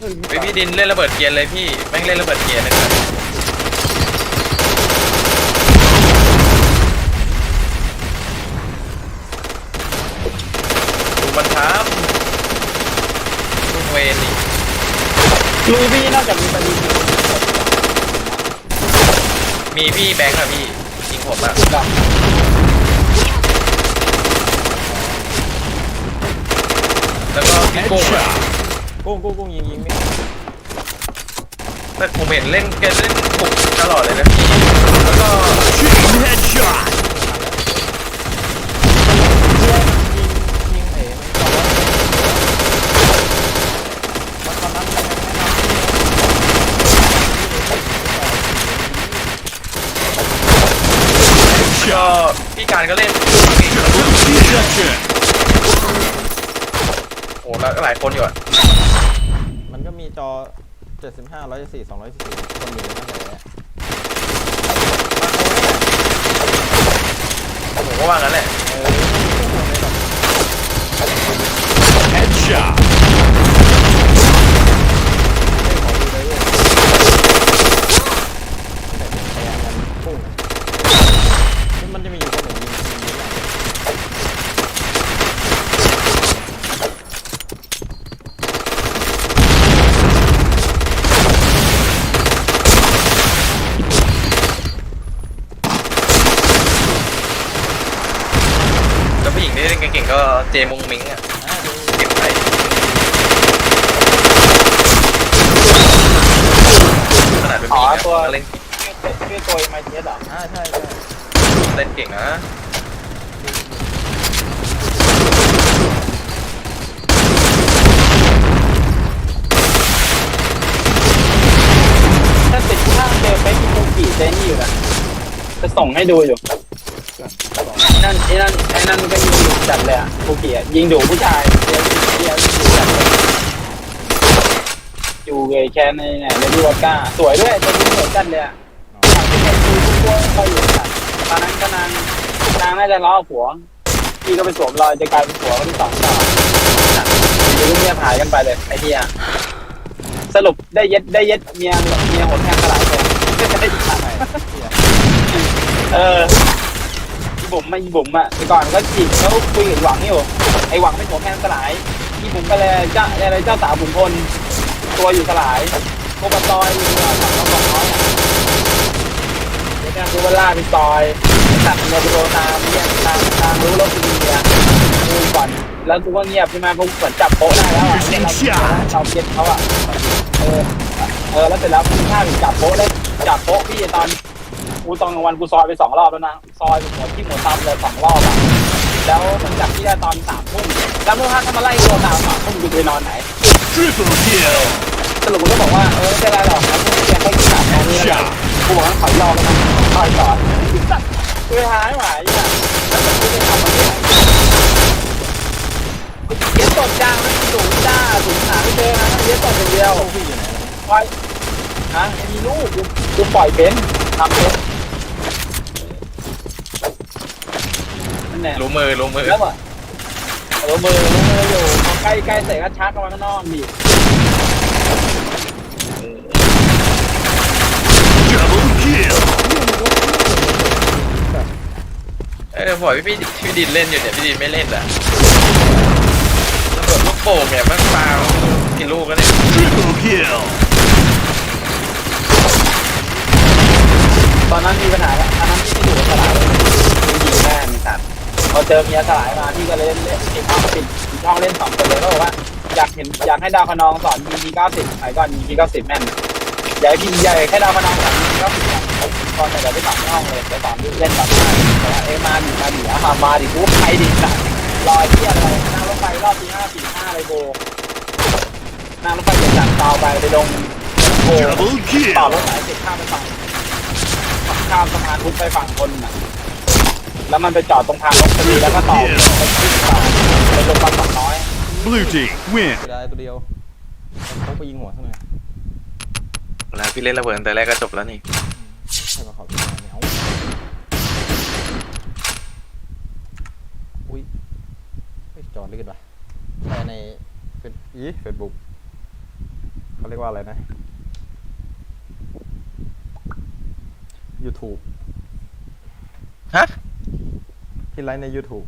เฮ้ยเฮ้ยพี่ดินเล่นระเบิดเกียร์เลยพี่แม่งเล่นระเบิดเกียร์นะครับดูมันทำลูกเวนนี่รูบี้นอกจากมีประเด็นอยู่มีพี่แบงค์อะพี่ยิงผมอะกับแล้วก็พี่กุ้งอะ กุ้งกุ้งกุ้งยิงยิงไม่แต่ผมเห็นเล่นแกเล่นบุกตลอดเลยนะพี่แล้วก็ Chain headshot. ยิงยิงเอ๋บอกว่าตอนนั้นแม่งก็พี่การก็เล่น Deception. โอ้แล้วก็หลายคนอยู่อะมันก็มีจอ 75 104 240คนมีเลยนะแต่ผมก็ว่างั้นแหละ เออไม่ต้องเลยแบบ Headshot. ไม่ขอดูเลยเว้ยแต่เป็นพยายามกันพุ่งนี่มันจะมีอยู่คนหนึ่งยิงยิงยิงอะ แล้วผู้หญิงที่เล่นเก่งๆก็เจมงมิงอะอ่าดูเก็บไปขนาดเป็นผู้หญิงอะก็เล่นชื่อตัวไมเทสเหรออ่าใช่ใช่เล่นเก่งนะถ้าติดข้างเจอเฟซบุ๊กกี่เจนี่อยู่นะจะส่งให้ดูอยู่ นั่นไอ้นั่นไอ้นั่นก็ยิงดุจัดเลยอะภูเก็ตยิงดุผู้ชายเดียวเดียวยิงดุจัดเลยอยู่เวแคนในเนี่ยในดูวอก้าสวยด้วยตัวนี้สวยจัดเลยอะอยากที่ใครดูทุกตัวเขาอยู่จัดตอนนั้นก็นางนางน่าจะล้อผัวพี่ก็ไปสวมรอยจะกลายเป็นผัวคนที่สองต่ออยู่เงียบหายกันไปเลยไอ้เหี้ยสรุปได้เย็ดได้เย็ดเมียเมียหดแทงตลาดเลยเออ บุ๋มมาอีบุ๋มอะแต่ก่อนก็จีบเขาคุยกับหวังอยู่ไอหวังไม่หัวแทงสลายอีบุ๋มก็เลยเจ้าอะไรเจ้าสาวบุ๋มพลตัวอยู่สลายโคกซอยอยู่ฝั่งเขาบอกน้อยเดี๋ยวการดูว่าล่าเป็นซอยตัดเมียไปโทรตามเนี่ยตามตามรู้รถเป็นเมียดูก่อนแล้วกูก็เงียบใช่ไหมเพราะเหมือนจับโป๊ะได้แล้วอะเราเราเก็ตเขาอะเออเออแล้วเสร็จแล้วพี่ข้าจับโป๊ะเลยจับโป๊ะพี่ตอน กูตอนกลางวันกูซอยไปสองรอบแล้วนะ ซอยหัวที่หัวตามเลยสองรอบอะแล้วมันจับพี่ได้ตอนสามทุ่มแล้วเมื่อพักถ้ามาไล่ตัวตามสามทุ่มกูจะไปนอนไหน Triple kill. สรุปกูก็บอกว่าเออไม่เป็นไรหรอกแล้วพรุ่งนี้แกให้กินหนักแค่นี้แล้วกันกูบอกว่าขอยรอแล้วนะขอยก่อนกูไปหายหมายอะแล้วกูจะทำมันเนี่ยกูเขียนตดจางแล้วสูงจ้าสูงหนาไม่เจอนะเขียนตดอย่างเดียวไปล่อยฮะมีลูกกูกูปล่อยเป็นทำเป็น นั่นแหละรู้มือรู้มือแล้วอะเอามือมืออยู่พอใกล้ใกล้เสร็จก็ชักออกมาข้างนอกดิ Double kill. เออปล่อยพี่พี่ดินเล่นอยู่เนี่ยพี่ดินไม่เล่นอะระเบิดลูกโป่งเนี่ยมันปากี่ลูกแล้วเนี่ย Triple kill. ตอนนั้นมีปัญหาแล้วตอนนั้นพี่ไม่อยู่สลายเลยพี่ยิงแม่มีสัตว์ พอเจอเมียสลายมาพี่ก็เลยเล่นเล่นปิดห้องปิดปิดห้องเล่นสองคนเลยก็บอกว่าอยากเห็นอยากให้ดาวคนองสอนยิงทีเก้าสิบสมัยก่อนยิงทีเก้าสิบแม่นอยากให้พี่ใหญ่แค่ดาวคนองสอนยิงทีเก้าสิบตอนแต่เดี๋ยวไปสอนที่ห้องเลยไปสอนเล่นแบบนั้นแต่ว่าเอ้มาดิมาดิอะมาดิกูใครดิสัตว์รอยเที่อะไรนั่งรถไฟรอบที่ห้าสี่ห้าเลยโบนั่งรถไฟจากซาวไปไปลงโบต่อรถสายติดข้ามไปฝั่งข้ามสะพานพุทธไปฝั่งคนน่ะ แล้วมันไปจอดตรงทางรถพอดีแล้วก็ต่อไปขึ้นมาไปลงปั๊มสองน้อย Blue team win. เสียดายตัวเดียวเขาไปยิงหัวซะหน่อยแล้วพี่เล่นระเบิดตั้งแต่แรกก็จบแล้วนี่ให้มาขอพี่หน่อยไม่เอาอุ้ยเฮ้ยจอดลื่นว่ะแชร์ในเฟซอีเฟซบุ๊กเรียกว่าอะไรนะ YouTube ฮะ ที่ไลฟ์ใน YouTube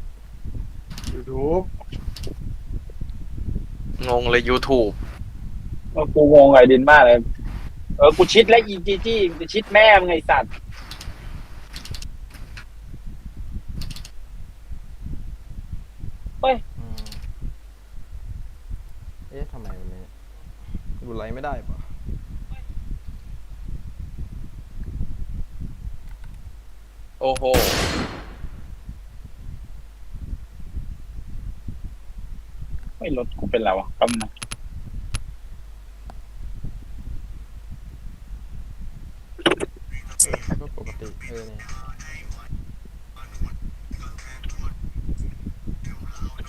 ยูทูบงงเลย YouTube กูงงไอ้ดินมากเลย เออ กูชิดและอีจีจี้จะชิดแม่มึงไงสัตว์อืมเอ๊ะทำไมวันนี้ดูไลฟ์ไม่ได้ปะโอ้โห ไม่ รถกูเป็นเรวะกำลังก็ปกติเออเนี่ย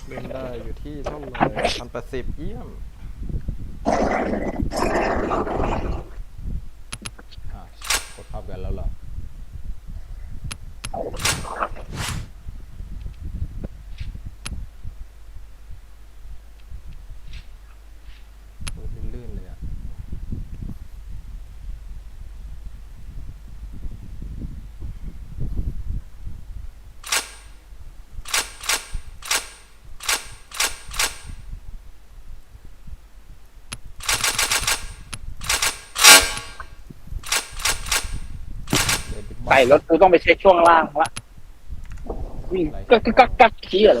เล่นได้อยู่ที่เท่าไหร่พันแปดสิบเยี่ยมอะกดภาพกันแล้วเหรอ โอ้ยลื่นๆเลยอะ ใส่รถกูต้องไปเช็คช่วงล่างละวิ่งกักกักกักกักขี้อะไร